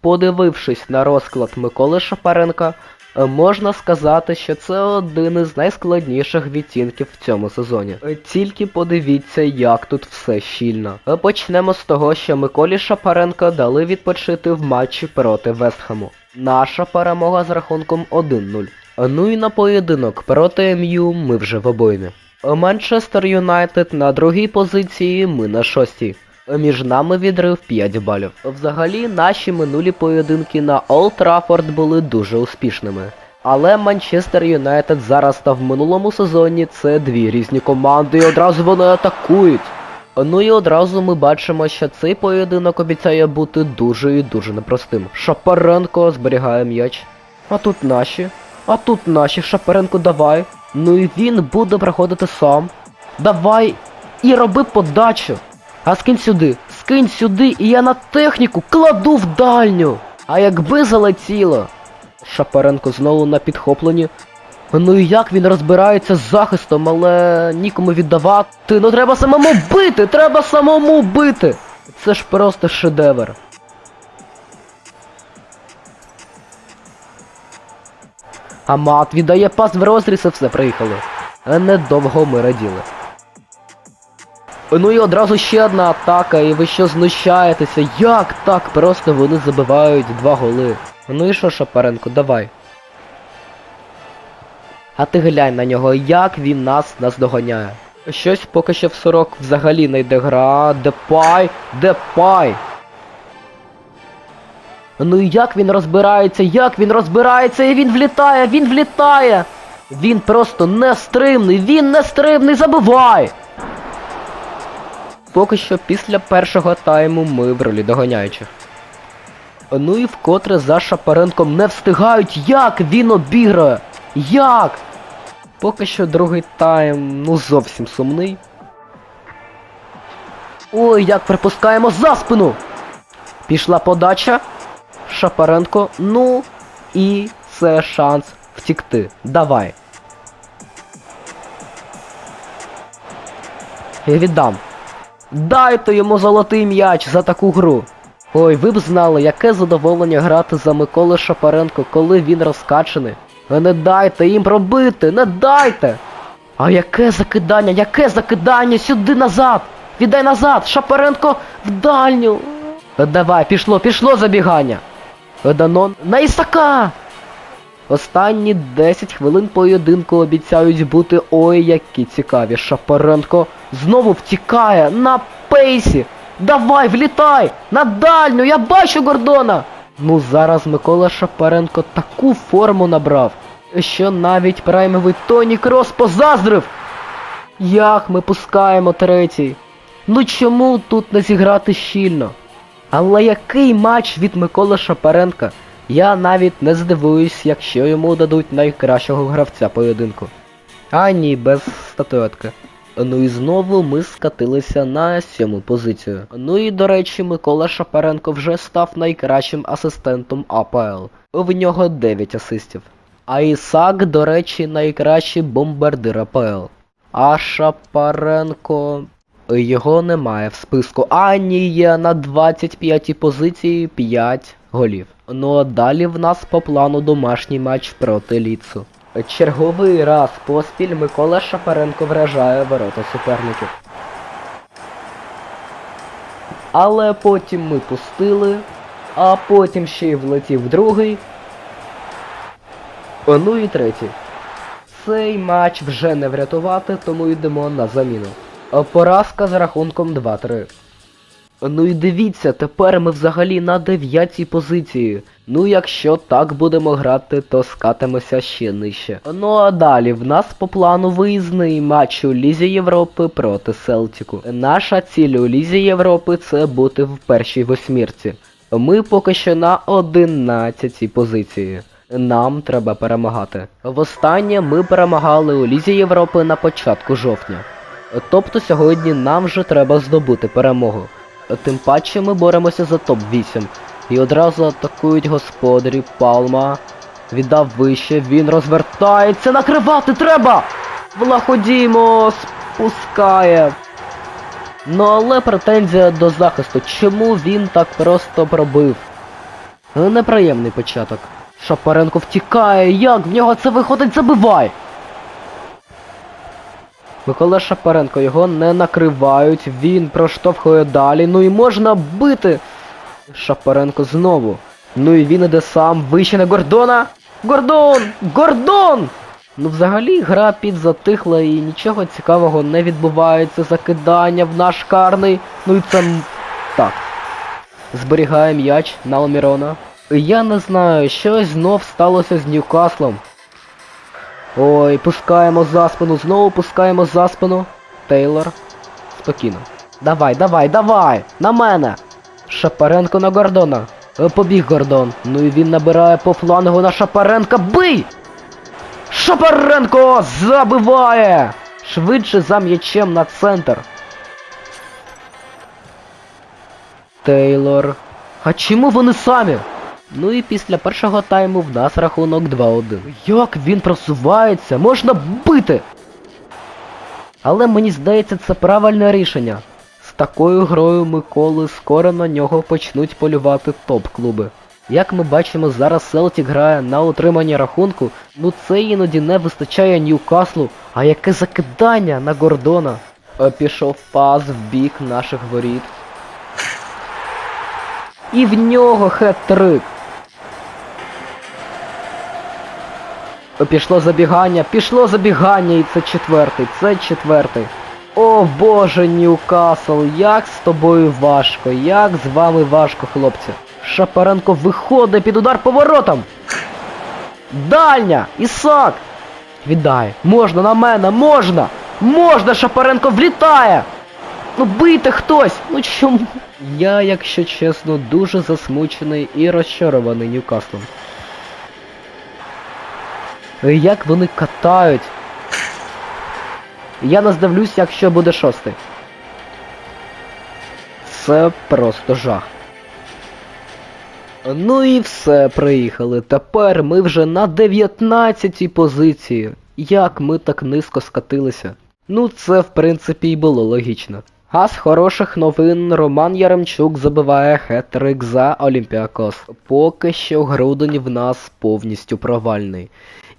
Подивившись на розклад Миколи Шапаренка, можна сказати, що це один із найскладніших відтінків в цьому сезоні. Тільки подивіться, як тут все щільно. Почнемо з того, що Миколі Шапаренка дали відпочити в матчі проти Вестхему. Наша перемога з рахунком 1-0. Е, Ну і на поєдинок проти МЮ ми вже в обоймі. Манчестер Юнайтед на другій позиції, ми на шостій. Між нами відрив 5 балів. Взагалі, наші минулі поєдинки на Олд Траффорд були дуже успішними. Але Манчестер Юнайтед зараз та в минулому сезоні це дві різні команди і одразу вони атакують. Ну і одразу ми бачимо, що цей поєдинок обіцяє бути дуже і дуже непростим. Шапаренко зберігає м'яч. А тут наші. А тут наші. Шапаренко давай. Ну і він буде проходити сам. Давай і роби подачу. А скинь сюди, скинь сюди, і я на техніку кладу в дальню. А якби залетіло. Шапаренко знову на підхопленні. Ну і як він розбирається з захистом, але нікому віддавати. Ну треба самому бити! Треба самому бити! Це ж просто шедевр. А мат віддає пас в розріз і все приїхали. Недовго ми раділи. Ну і одразу ще одна атака, і ви що знущаєтеся? Як так просто вони забивають два голи? Ну і що, Шапаренко, давай. А ти глянь на нього, як він нас наздоганяє. Щось поки що в 40 взагалі не йде гра. Депай, депай. Ну і як він розбирається, як він розбирається, і він влітає, він влітає! Він просто нестримний, він нестримний, забивай! Поки що після першого тайму ми в ролі доганяючих. Ну і вкотре за Шапаренком не встигають, як він обіграє! Як? Поки що другий тайм, ну зовсім сумний. Ой, як припускаємо за спину! Пішла подача. Шапаренко, ну і це шанс втікти. Давай. Я віддам. Дайте йому золотий м'яч за таку гру. Ой, ви б знали, яке задоволення грати за Миколи Шапаренко, коли він розкачаний. Ви Не дайте їм пробити, не дайте! А яке закидання, яке закидання сюди назад! Віддай назад! Шапаренко в дальню! Давай, пішло, пішло забігання! Данон на Ісака! Останні 10 хвилин поєдинку обіцяють бути ой які цікаві. Шапаренко знову втікає на пейсі. Давай, влітай! На дальню! Я бачу Гордона! Ну зараз Микола Шапаренко таку форму набрав, що навіть праймовий Тоні Крос позаздрив! Як ми пускаємо третій? Ну чому тут не зіграти щільно? Але який матч від Миколи Шапаренка? Я навіть не здивуюсь, якщо йому дадуть найкращого гравця поєдинку. А ні, без статуетки. Ну і знову ми скатилися на сьому позицію. Ну і до речі, Микола Шапаренко вже став найкращим асистентом АПЛ. В нього 9 асистів. А Ісак, до речі, найкращий бомбардир АПЛ. А Шапаренко. Його немає в списку. Ані є на 25-й позиції 5 голів. Ну а далі в нас по плану домашній матч проти Ліцу. Черговий раз поспіль Микола Шапаренко вражає ворота суперників. Але потім ми пустили, а потім ще й влетів другий. Ну і третій. Цей матч вже не врятувати, тому йдемо на заміну. Поразка з рахунком 2-3. Ну і дивіться, тепер ми взагалі на дев'ятій позиції. Ну якщо так будемо грати, то скатимося ще нижче. Ну а далі в нас по плану виїзний матч у Лізі Європи проти Селтіку. Наша ціль у Лізі Європи це бути в першій восьмірці. Ми поки що на 11 позиції. Нам треба перемагати. Востаннє ми перемагали у Лізі Європи на початку жовтня. Тобто сьогодні нам вже треба здобути перемогу. Тим паче ми боремося за топ-8. І одразу атакують господарі Палма. Віддав вище, він розвертається, накривати треба! Владходімо, спускає. Ну але претензія до захисту. Чому він так просто пробив? Неприємний початок. Шапаренко втікає, як в нього це виходить, забивай! Микола Шапаренко його не накривають, він проштовхує далі, ну і можна бити. Шапаренко знову. Ну і він іде сам вище на Гордона. Гордон! Гордон! Ну взагалі гра підзатихла і нічого цікавого не відбувається. Закидання в наш карний. Ну і це так. Зберігає м'яч на Алмірона. Я не знаю, щось знов сталося з Ньюкаслом. Ой, пускаємо за спину, знову пускаємо за спину. Тейлор. Спокійно. Давай, давай, давай! На мене! Шапаренко на Гордона. Е, Побіг Гордон. Ну і він набирає по флангу на Шапаренка. Бий! Шапаренко забиває! Швидше за м'ячем на центр. Тейлор. А чому вони самі? Ну і після першого тайму в нас рахунок 2-1. Як він просувається? Можна бити! Але мені здається, це правильне рішення. З такою грою Миколи скоро на нього почнуть полювати топ-клуби. Як ми бачимо, зараз Селтік грає на утриманні рахунку, ну це іноді не вистачає Ньюкаслу, а яке закидання на Гордона. Е, Пішов пас в бік наших воріт. І в нього хет-трик. Пішло забігання, пішло забігання, і це четвертий, це четвертий. О боже, Ньюкасл, як з тобою важко, як з вами важко, хлопці. Шапаренко виходить під удар поворотом. Дальня! Ісак! Віддай! Можна на мене, можна! Можна! Шапаренко влітає! Ну бийте хтось! Ну чому? Я, якщо чесно, дуже засмучений і розчарований Ньюкаслом. Е, Як вони катають. Я не здивлюсь, якщо буде шостий. Це просто жах. Ну і все, приїхали. Тепер ми вже на 19-й позиції. Як ми так низько скатилися? Ну це в принципі і було логічно. А з хороших новин Роман Яремчук забиває хет-трик за Олімпіакос. Поки що грудень в нас повністю провальний.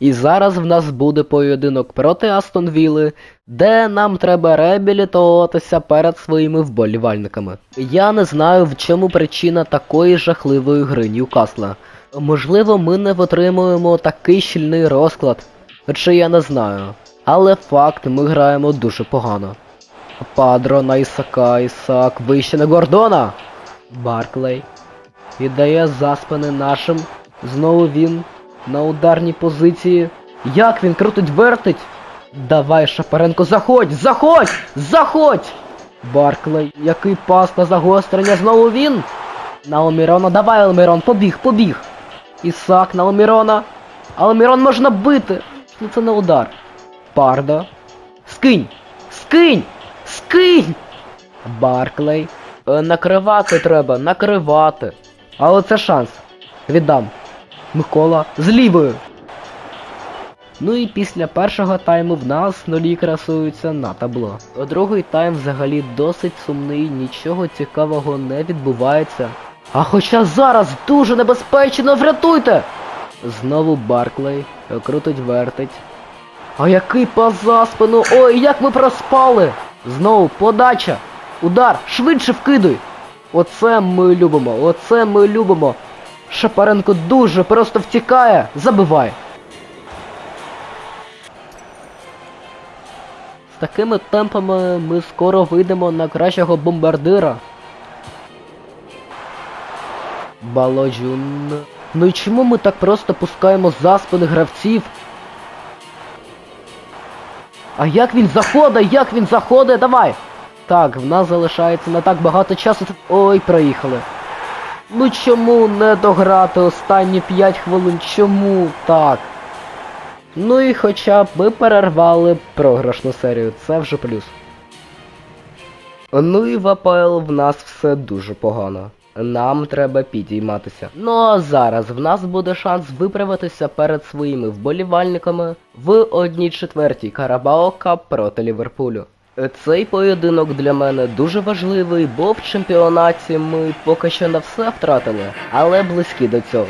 І зараз в нас буде поєдинок проти Астон Вілли, де нам треба реабілітуватися перед своїми вболівальниками. Я не знаю, в чому причина такої жахливої гри Ньюкасла. Можливо, ми не витримуємо такий щільний розклад, чи я не знаю. Але факт, ми граємо дуже погано. Падро на Ісака, Ісак вище на Гордона. Барклей. Віддає за спини нашим. Знову він на ударній позиції. Як він крутить вертить? Давай, Шапаренко, заходь! Заходь! Заходь! Барклей, який пас на загострення, знову він! На Алмірона, давай, Алмірон, побіг, побіг! Ісак на Алмірона. Алмірон можна бити! Ну це не удар. Пардо. Скинь! Скинь! Скинь! Барклей. Е, накривати треба, накривати. Але це шанс. Віддам. Микола з лівою. Ну і після першого тайму в нас нулі красуються на табло. Другий тайм взагалі досить сумний, нічого цікавого не відбувається. А хоча зараз дуже небезпечно, врятуйте! Знову Барклей крутить вертить. А який пас за спину! Ой, як ми проспали! Знову подача! Удар! Швидше вкидуй! Оце ми любимо, оце ми любимо. Шапаренко дуже просто втікає, забивай. З такими темпами ми скоро вийдемо на кращого бомбардира. Балоджун. Ну і чому ми так просто пускаємо за спини гравців? А як він заходить, як він заходить, давай! Так, в нас залишається не так багато часу. Ой, проїхали. Ну чому не дограти останні 5 хвилин? Чому так? Ну і хоча б ми перервали програшну серію, це вже плюс. Ну і в АПЛ в нас все дуже погано. Нам треба підійматися. Ну а зараз в нас буде шанс виправитися перед своїми вболівальниками в одній четвертій Карабао Кап проти Ліверпулю. Цей поєдинок для мене дуже важливий, бо в чемпіонаті ми поки що не все втратили, але близькі до цього.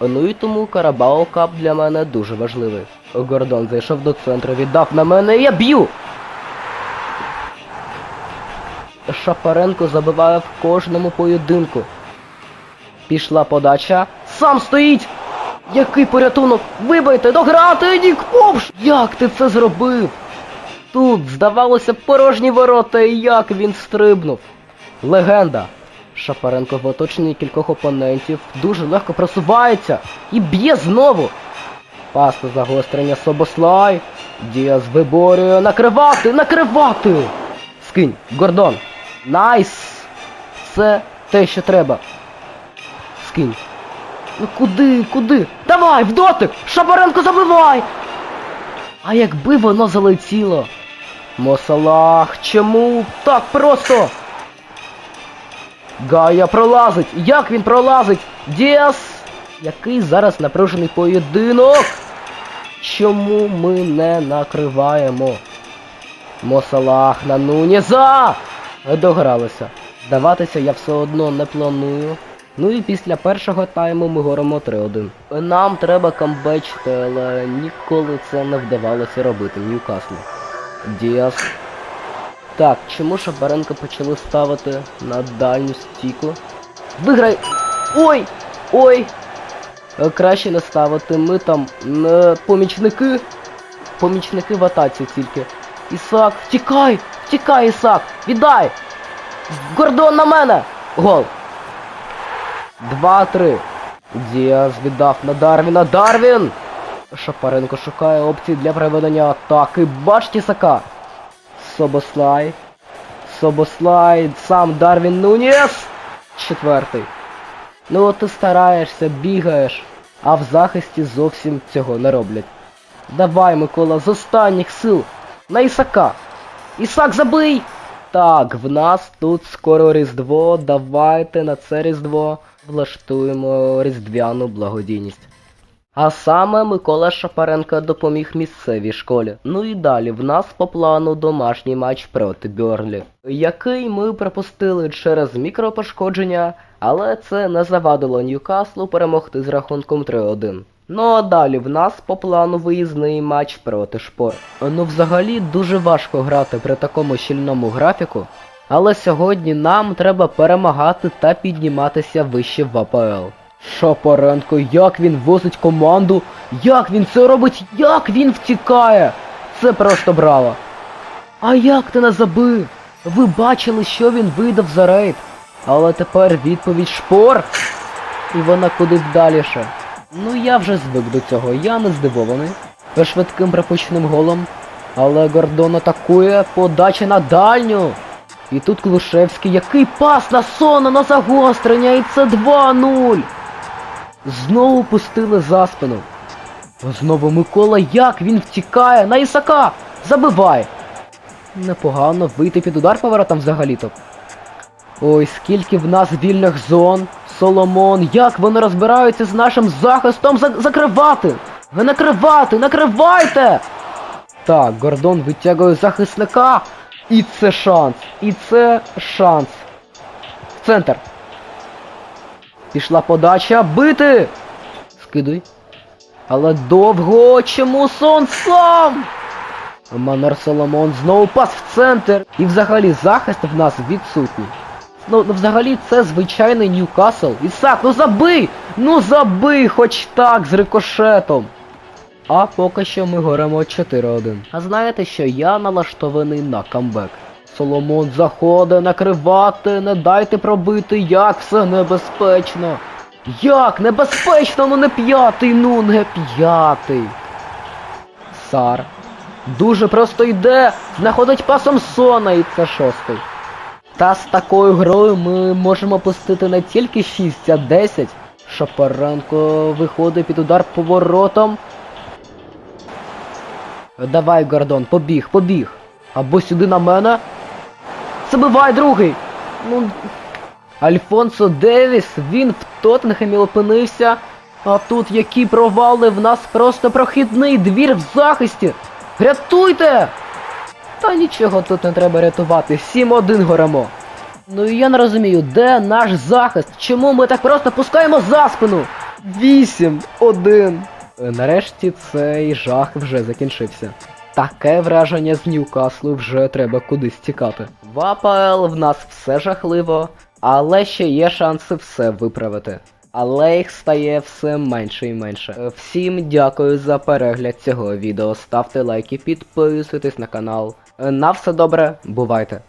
Ну і тому Карабао Кап для мене дуже важливий. Гордон зайшов до центру, віддав на мене і я б'ю! Шапаренко забиває в кожному поєдинку. Пішла подача. Сам стоїть! Який порятунок! Вибийте, дограти, Нік Повш! Як ти це зробив? Тут, здавалося, порожні ворота, і як він стрибнув. Легенда. Шапаренко в оточенні кількох опонентів дуже легко просувається і б'є знову. Пасне загострення Собослай. Діас виборює накривати, накривати! Скинь, Гордон. Найс! Це те, що треба. Скинь. Ну куди, куди? Давай, в дотик! Шапаренко забивай! А якби воно залетіло? Мосалах, чому так просто? Гая пролазить! Як він пролазить? Діас! Який зараз напружений поєдинок? Чому ми не накриваємо? Мосалах на Нунєза! Догралися. Здаватися я все одно не планую. Ну і після першого тайму ми горимо 3-1. Нам треба камбечити, але ніколи це не вдавалося робити Ньюкаслу. Діас. Так, чому Шабаренко почали ставити на дальню стійку? Виграй! Ой! Ой! Е, Краще не ставити, ми там не помічники. Помічники в атаці тільки. Ісак, втікай! Втікай, Ісак! Віддай! Гордон на мене! Гол! 2-3. Діас віддав на Дарвіна. Дарвін! Шапаренко шукає опції для проведення атаки. Бач Тісака. Собослай. Собослай. Сам Дарвін Нуніс. Четвертий. Ну от ти стараєшся, бігаєш, а в захисті зовсім цього не роблять. Давай, Микола, з останніх сил. На Ісака. Ісак забий! Так, в нас тут скоро Різдво, давайте на це Різдво влаштуємо різдвяну благодійність. А саме Микола Шапаренко допоміг місцевій школі. Ну і далі в нас по плану домашній матч проти Бьорлі, який ми пропустили через мікропошкодження, але це не завадило Ньюкаслу перемогти з рахунком 3-1. Ну а далі в нас по плану виїзний матч проти шпор. Ну взагалі дуже важко грати при такому щільному графіку, але сьогодні нам треба перемагати та підніматися вище в АПЛ. Шапаренко, як він возить команду, як він це робить, як він втікає. Це просто браво. А як ти не забив? Ви бачили, що він видав за рейд. Але тепер відповідь шпор. І вона куди даліше. Ну я вже звик до цього, я не здивований. Швидким пропущеним голом. Але Гордон атакує, подача на дальню. І тут Клушевський, який пас на Сона на загострення, і це 2-0. Знову пустили за спину. Знову Микола, як він втікає на Ісака! Забивай! Непогано вийти під удар поворотом взагалі-то. Ой, скільки в нас вільних зон. Соломон, як вони розбираються з нашим захистом За- закривати! Ви накривати, накривайте! Так, Гордон витягує захисника. І це шанс. І це шанс. Центр. Пішла подача. Бити! Скидуй. Але довго чому сон сам? Манер Соломон знову пас в центр. І взагалі захист в нас відсутній. Ну, ну взагалі це звичайний Ньюкасл. Ісак, ну забий! Ну забий хоч так з рикошетом. А поки що ми горемо 4-1. А знаєте що, я налаштований на камбек. Соломон заходить накривати, не дайте пробити, як все небезпечно. Як небезпечно, ну не п'ятий, ну не п'ятий. Сар. Дуже просто йде, знаходить пасом Сона і це шостий. Та з такою грою ми можемо пустити не тільки 6, а 10. Шапаренко виходить під удар поворотом. Давай, Гордон, побіг, побіг. Або сюди на мене. Забивай другий. Ну. Альфонсо Девіс, він в Тоттенхемі опинився. А тут які провали, в нас просто прохідний двір в захисті. Рятуйте! Та нічого тут не треба рятувати, 7-1 горемо. Ну і я не розумію, де наш захист? Чому ми так просто пускаємо за спину? 8-1. Е, Нарешті цей жах вже закінчився. Таке враження з Ньюкаслу вже треба кудись тікати. В АПЛ в нас все жахливо, але ще є шанси все виправити. Але їх стає все менше і менше. Всім дякую за перегляд цього відео. Ставте лайки, підписуйтесь на канал. На все добре, бувайте!